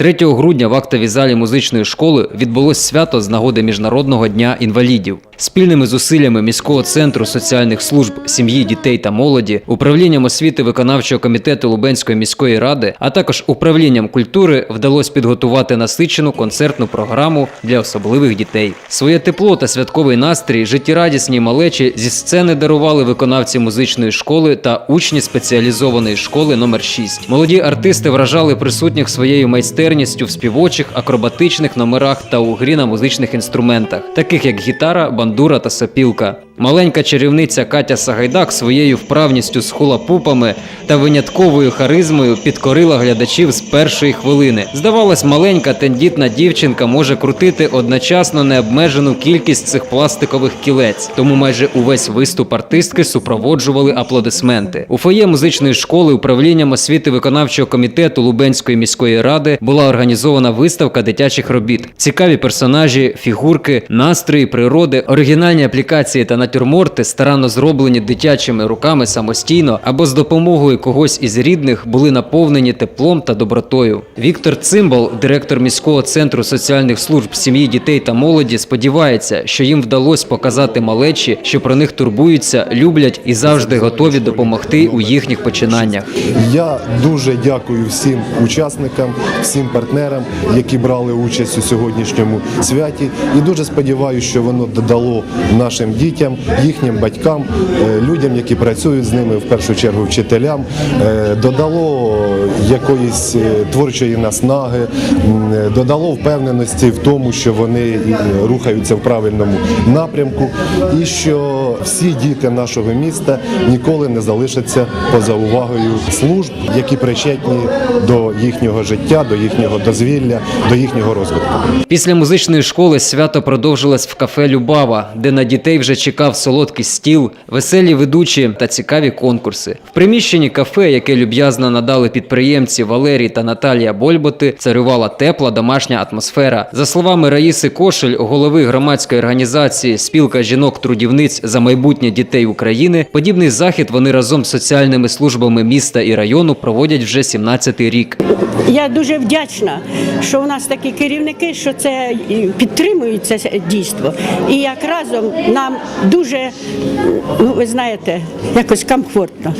3 грудня в актовій залі музичної школи відбулось свято з нагоди Міжнародного дня інвалідів. Спільними зусиллями міського центру соціальних служб сім'ї, дітей та молоді, управлінням освіти виконавчого комітету Лубенської міської ради, а також управлінням культури вдалося підготувати насичену концертну програму для особливих дітей. Своє тепло та святковий настрій життєрадісній малечі зі сцени дарували виконавці музичної школи та учні спеціалізованої школи номер 6. Молоді артисти вражали присутніх своєю майстерністю в співочих, акробатичних номерах та у грі на музичних інструментах, таких як гітара, бандура та сопілка. Маленька чарівниця Катя Сагайдак своєю вправністю з хула-пупами та винятковою харизмою підкорила глядачів з першої хвилини. Здавалось, маленька тендітна дівчинка може крутити одночасно необмежену кількість цих пластикових кілець. Тому майже увесь виступ артистки супроводжували аплодисменти. У фоє музичної школи управлінням освіти виконавчого комітету Лубенської міської ради була організована виставка дитячих робіт. Цікаві персонажі, фігурки, настрої природи, оригінальні аплікації та натюрморти, старанно зроблені дитячими руками самостійно або з допомогою когось із рідних, були наповнені теплом та добротою. Віктор Цимбал, директор міського центру соціальних служб сім'ї, дітей та молоді, сподівається, що їм вдалося показати малечі, що про них турбуються, люблять і завжди готові допомогти у їхніх починаннях. Я дуже дякую всім учасникам, всім партнерам, які брали участь у сьогоднішньому святі. І дуже сподіваюся, що воно додало нашим дітям, їхнім батькам, е, людям, які працюють з ними, в першу чергу вчителям, е, додало якоїсь е, творчої наснаги, додало впевненості в тому, що вони рухаються в правильному напрямку, і що всі діти нашого міста ніколи не залишаться поза увагою служб, які причетні до їхнього життя, до їхнього дозвілля, до їхнього розвитку. Після музичної школи свято продовжилось в кафе Любава, де на дітей вже чекав солодкий стіл, веселі ведучі та цікаві конкурси. В приміщенні кафе, яке люб'язно надали підприємці Валерій та Наталія Больботи, царювала тепла домашня атмосфера. За словами Раїси Кошель, голови громадської організації Спілка жінок-трудівниць за майбутнє дітей України, подібний захід вони разом з соціальними службами міста і району проводять вже 17-й рік. Я дуже вдячна, що у нас такі керівники, що це це дійство. І як разом нам дуже, ну ви знаєте, якось комфортно.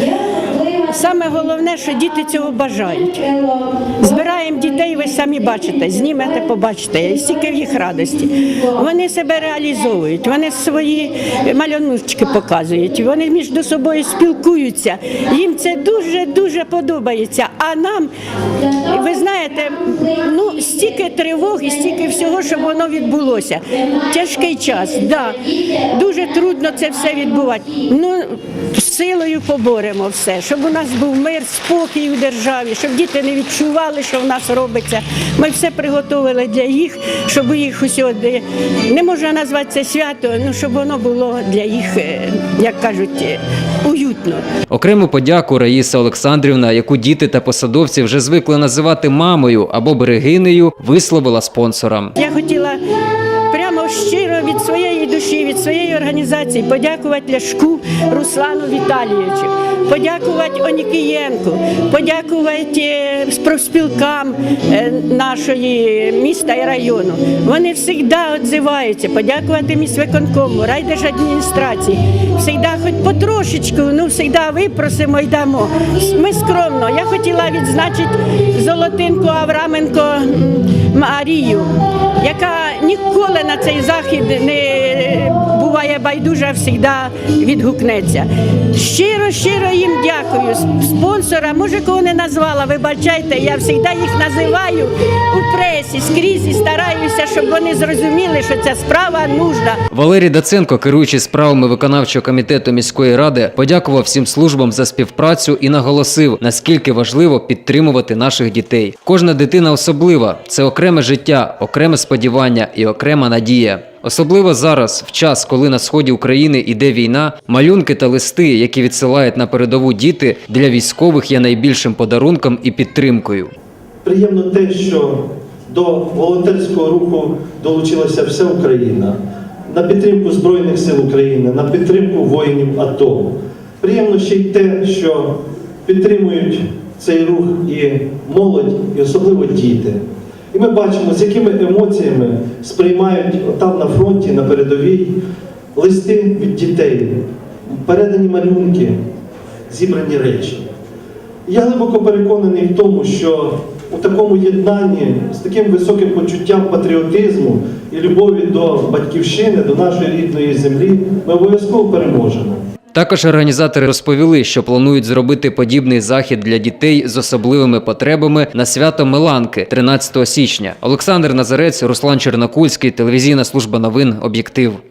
Саме головне, що діти цього бажають. Збираємо дітей, ви самі бачите, знімете, побачите, стільки в їх радості. Вони себе реалізовують, вони свої малюночки показують, вони між собою спілкуються. Їм це дуже дуже подобається. А нам, стільки тривог і стільки всього, щоб воно відбулося. Тяжкий час, да. дуже трудно це все відбувати. Ну силою поборемо все, щоб у нас був мир, спокій у державі, щоб діти не відчували, що в нас робиться. Ми все приготували для їх, щоб їх усюди не можна назвати це свято, ну щоб воно було для їх, е, як кажуть, е, уютно. Окрему подяку Раїса Олександрівна, яку діти та посадовці вже звикли називати мамою або берегинею, висловила спонсорам. Я хотіла щиро від своєї душі, від своєї організації подякувати Ляшку Руслану Віталійовичу, подякувати Онікієнку, подякувати е, профспілкам е, нашої міста і району. Вони завжди відзиваються, подякувати міськвиконкому, райдержадміністрації. Завжди хоч потрошечку, ну завжди випросимо й дамо. Ми скромно. Я хотіла відзначити Золотинку Авраменко Марію, ніколи на цей захід не буває байдужа, завжди відгукнеться. Щиро, щиро їм дякую. Спонсора, може, кого не назвала, вибачайте, я завжди їх називаю у пресі, скрізь і стараюся, щоб вони зрозуміли, що ця справа нужна. Валерій Даценко, керуючий справами виконавчого комітету міської ради, подякував всім службам за співпрацю і наголосив, наскільки важливо підтримувати наших дітей. Кожна дитина особлива, це окреме життя, окреме сподівання і окрема надія. Особливо зараз, в час, коли на сході України йде війна, малюнки та листи, які відсилають на передову діти, для військових є найбільшим подарунком і підтримкою. Приємно те, що до волонтерського руху долучилася вся Україна на підтримку Збройних сил України, на підтримку воїнів АТО. Приємно ще й те, що підтримують цей рух і молодь, і особливо діти. І ми бачимо, з якими емоціями сприймають там на фронті, на передовій листи від дітей, передані малюнки, зібрані речі. Я глибоко переконаний в тому, що у такому єднанні з таким високим почуттям патріотизму і любові до батьківщини, до нашої рідної землі, ми обов'язково переможемо. Також організатори розповіли, що планують зробити подібний захід для дітей з особливими потребами на свято Меланки 13 січня. Олександр Назарець, Руслан Чернокульський, телевізійна служба новин Об'єктив.